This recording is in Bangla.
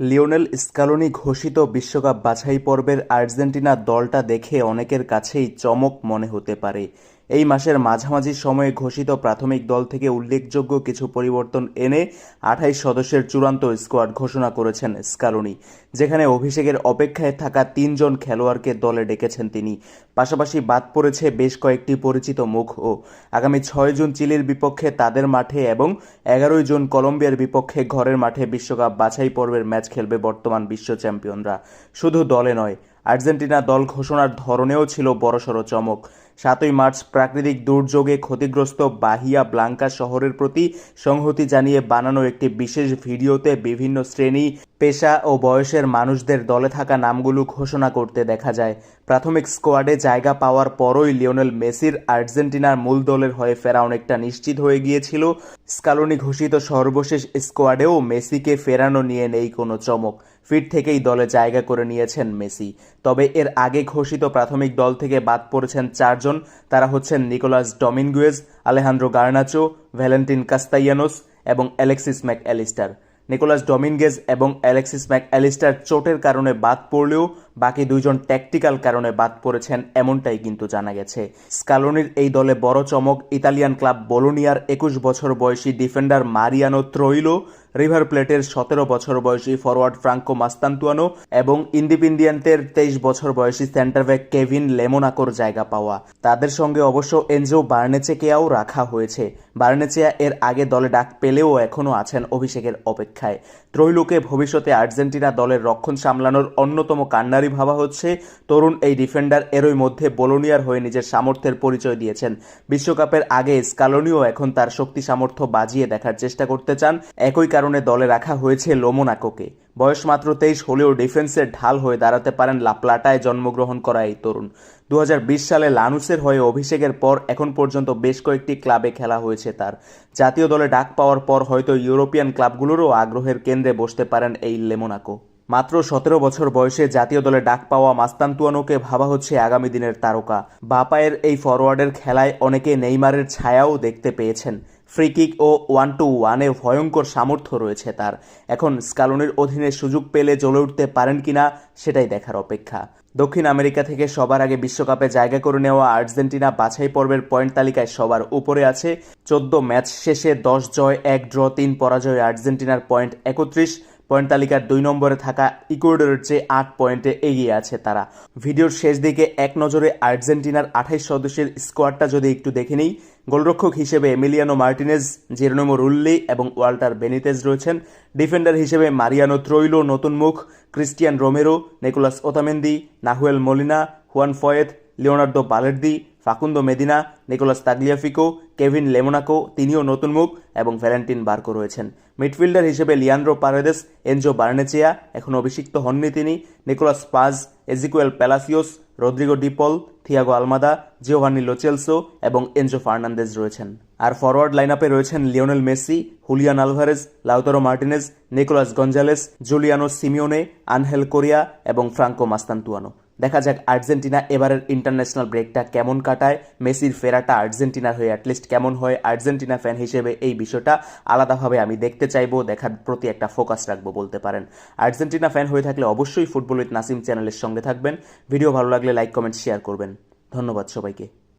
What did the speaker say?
লিওনেল স্কালোনি ঘোষিত বিশ্বকাপ বাছাই পর্বের আর্জেন্টিনা দলটা দেখে অনেকের কাছেই চমক মনে হতে পারে। এই মাসের মাঝামাঝি সময়ে ঘোষিত প্রাথমিক দল থেকে উল্লেখযোগ্য কিছু পরিবর্তন এনে আঠাইশ সদস্যের চূড়ান্ত স্কোয়াড ঘোষণা করেছেন স্কালোনি, যেখানে অভিষেকের অপেক্ষায় থাকা তিনজন খেলোয়াড়কে দলে ডেকেছেন তিনি। পাশাপাশি বাদ পড়েছে বেশ কয়েকটি পরিচিত মুখও আগামী ছয় জুন চিলির বিপক্ষে তাদের মাঠে এবং এগারোই জুন কলম্বিয়ার বিপক্ষে ঘরের মাঠে বিশ্বকাপ বাছাই পর্বের ম্যাচ খেলবে বর্তমান বিশ্ব চ্যাম্পিয়নরা। শুধু দলে নয় আর্জেন্টিনা দল ঘোষণার ধরনেও ছিল বড়সড় চমক। সাতই মার্চ প্রাকৃতিক দুর্যোগে ক্ষতিগ্রস্ত বাহিয়া ব্লাঙ্কা শহরের প্রতি সংহতি জানিয়ে বানানো একটি বিশেষ ভিডিওতে বিভিন্ন শ্রেণি পেশা ও বয়সের মানুষদের দলে থাকা নামগুলো ঘোষণা করতে দেখা যায়। প্রাথমিক স্কোয়াডে জায়গা পাওয়ার পরই লিওনেল মেসির আর্জেন্টিনার মূল দলের হয়ে ফেরা অনেকটা নিশ্চিত হয়ে গিয়েছিল। স্কালোনি ঘোষিত সর্বশেষ স্কোয়াডেও মেসিকে ফেরানো নিয়ে নেই কোনো চমক। ফিট থেকেই দলে জায়গা করে নিয়েছেন মেসি। তবে এর আগে ঘোষিত প্রাথমিক দল থেকে বাদ পড়েছেন চারজন। তারা হচ্ছেন Nicolas Dominguez, Alejandro Garnacho, Valentin Castellanos এবং Alexis Mac Allister Nicolas Dominguez এবং অ্যালেক্সিস ম্যাক অ্যালিস্টার চোটের কারণে বাদ পড়লেও বাকি দুইজন ট্যাকটিক্যাল কারণে বাদ পড়েছেন এমনটাই কিন্তু জানা গেছে। স্কালোনির এই দলে বড় চমক ইতালিয়ান ক্লাব বোলোনিয়ার একুশ বছর বয়সী ডিফেন্ডার মারিয়ানো ত্রইলো, রিভার প্লেটের সতেরো বছর বয়সী ফরওয়ার্ড ফ্রাঙ্কো মাস্তান্তুয়ানো এবং ইন্ডিপেন্ডিয়েন্টের তেইশ বছর বয়সী সেন্টার ব্যাক কেভিন লেমোনাকোর জায়গা পাওয়া। তাদের সঙ্গে অবশ্য এনজো বার্নেচেকেয়াও রাখা হয়েছে। বার্নেচেয়া এর আগে দলে ডাক পেলেও এখনও আছেন অভিষেকের অপেক্ষায়। ত্রৈলোকে ভবিষ্যতে আর্জেন্টিনা দলের রক্ষণ সামলানোর অন্যতম কান্নারি ভাবা হচ্ছে, তরুণ এই ডিফেন্ডার এরই মধ্যে বোলোনিয়ার হয়ে নিজের সামর্থ্যের পরিচয় দিয়েছেন। বিশ্বকাপের আগে স্কালোনিও এখন তার শক্তি সামর্থ্য বাজিয়ে দেখার চেষ্টা করতে চান। একই কারণে দলে রাখা হয়েছে লোমোনাকোকে। বয়স মাত্র তেইশ, হলেও ডিফেন্সের ঢাল হয়ে দাঁড়াতে পারেন লাপ্লাটায় জন্মগ্রহণ করা এই তরুণ। দু হাজার বিশ সালে লানুসের হয়ে অভিষেকের পর এখন পর্যন্ত বেশ কয়েকটি ক্লাবে খেলা হয়েছে তার। জাতীয় দলে ডাক পাওয়ার পর হয়তো ইউরোপিয়ান ক্লাবগুলোরও আগ্রহের কেন্দ্রে বসতে পারেন এই লেমোনাকো। মাত্র সতেরো বছর বয়সে জাতীয় দলে ডাক পাওয়া মাস্তান্তুয়ানোকে ভাবা হচ্ছে আগামী দিনের তারকা। বাপায়ের এই ফরওয়ার্ডের খেলায় অনেকে নেইমারের ছায়াও দেখতে পেয়েছেন। ফ্রি কিক ও ওয়ান টু ওয়ানে ভয়ঙ্কর সামর্থ্য রয়েছে তার। এখন স্কালনের অধীনে সুযোগ পেলে জ্বলে উঠতে পারেন কিনা সেটাই দেখার অপেক্ষা। দক্ষিণ আমেরিকা থেকে সবার আগে বিশ্বকাপে জায়গা করে নেওয়া আর্জেন্টিনা বাছাই পর্বের পয়েন্ট তালিকায় সবার উপরে আছে। চোদ্দ ম্যাচ শেষে দশ জয়, এক ড্র, তিন পরাজয় আর্জেন্টিনার পয়েন্ট একত্রিশ। পয়েন্ট তালিকার দুই নম্বরে থাকা ইকুয়েডরের চেয়ে আট পয়েন্টে এগিয়ে আছে তারা। ভিডিওর শেষ দিকে এক নজরে আর্জেন্টিনার আঠাইশ সদস্যের স্কোয়াডটা যদি একটু দেখে নিই, গোলরক্ষক হিসেবে এমিলিয়ানো মার্টিনেজ জেরোনোমো রুল্লি এবং ওয়াল্টার বেনিতেজ রয়েছেন। ডিফেন্ডার হিসেবে মারিয়ানো ত্রৈলো নতুন মুখ, Cristian Romero, Nicolas Otamendi, Nahuel Molina, Juan Foyth Leonardo Balerdi Facundo Medina, Nicolas Tagliafico, Kevin Lomonaco, তিনিও নতুন মুখ, এবং ভ্যালেন্টিন বার্কো রয়েছেন। মিডফিল্ডার হিসেবে লিয়ান্দ্রো পারেদেস, এনজো বার্নেচিয়া এখন অভিষিক্ত হননি তিনি। Nicolas Paz, Ezequiel Palacios, Rodrigo De Paul Thiago Almada, Giovani Lo Celso, এবং এনজো ফার্নান্দেজ রয়েছেন। আর ফরওয়ার্ড লাইন আপে রয়েছেন Lionel Messi, Julian Alvarez, Lautaro Martinez, Nicolas Gonzalez, Giuliano Simeone, Angel Correa, এবং ফ্রাঙ্কো মাস্তান্তুয়ানো। দেখা যাক আর্জেন্টিনা এবারের ইন্টারন্যাশনাল ব্রেকটা কেমন কাটায়। মেসির ফেরাটা আর্জেন্টিনার হয়ে অ্যাটলিস্ট কেমন হয়, আর্জেন্টিনা ফ্যান হিসেবে এই বিষয়টা আলাদাভাবে আমি দেখতে চাইব, দেখার প্রতি একটা ফোকাস রাখব বলতে পারেন। আর্জেন্টিনা ফ্যান হয়ে থাকলে অবশ্যই ফুটবল উইথ নাসিম চ্যানেলের সঙ্গে থাকবেন। ভিডিও ভালো লাগলে লাইক কমেন্ট শেয়ার করবেন। ধন্যবাদ সবাইকে।